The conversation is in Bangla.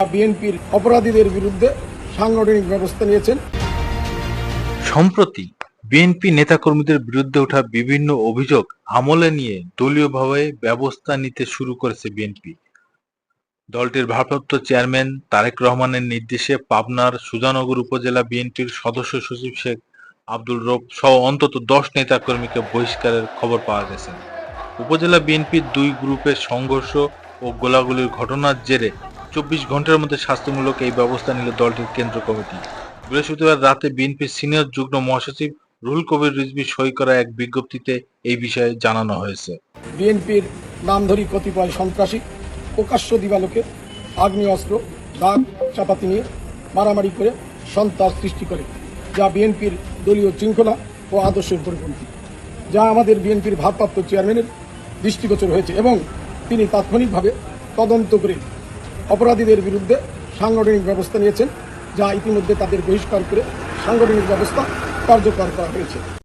বিএনপির অপরাধীদের বিরুদ্ধে সাংগঠনিক ব্যবস্থা নিয়েছেন। সম্প্রতি বিএনপি নেতাকর্মীদের বিরুদ্ধে ওঠা বিভিন্ন অভিযোগ আমলে নিয়ে দলীয়ভাবে ব্যবস্থা নিতে শুরু করেছে বিএনপি। দলটির ভারপ্রাপ্ত চেয়ারম্যান তারেক রহমানের নির্দেশে পাবনার সুজানগর উপজেলা বিএনপির সদস্য সচিব শেখ আব্দুল রব সহ অন্তত দশ নেতাকর্মীকে বহিষ্কারের খবর পাওয়া গেছে। উপজেলা বিএনপির দুই গ্রুপের সংঘর্ষ ও গোলাগুলির ঘটনার জেরে চব্বিশ ঘণ্টার মধ্যে শাস্তিমূলক এই ব্যবস্থা নিল দলটির কেন্দ্র কমিটি। বৃহস্পতিবার রাতে বিএনপির সিনিয়র যুগ্ম মহাসচিব রুহুল কবির রিজভি সই করা এক বিজ্ঞপ্তিতে এই বিষয়ে জানানো হয়েছে। বিএনপির নামধরি কতিপয় সন্ত্রাসী, প্রকাশ্য দিবালোকে, আগ্নেয়াস্ত্র, দাগ, চাপাতি নিয়ে মারামারি করে সন্ত্রাস সৃষ্টি করে, যা বিএনপির দলীয় শৃঙ্খলা ও আদর্শের পরিপন্থী, যা আমাদের বিএনপির ভারপ্রাপ্ত চেয়ারম্যানের দৃষ্টিগোচর হয়েছে এবং তিনি তাৎক্ষণিকভাবে তদন্ত করে অপরাধীদের বিরুদ্ধে সাংগঠনিক ব্যবস্থা নিয়েছেন, যা ইতিমধ্যে তাদের বহিষ্কার করে সাংগঠনিক ব্যবস্থা কার্যকর করা হয়েছে।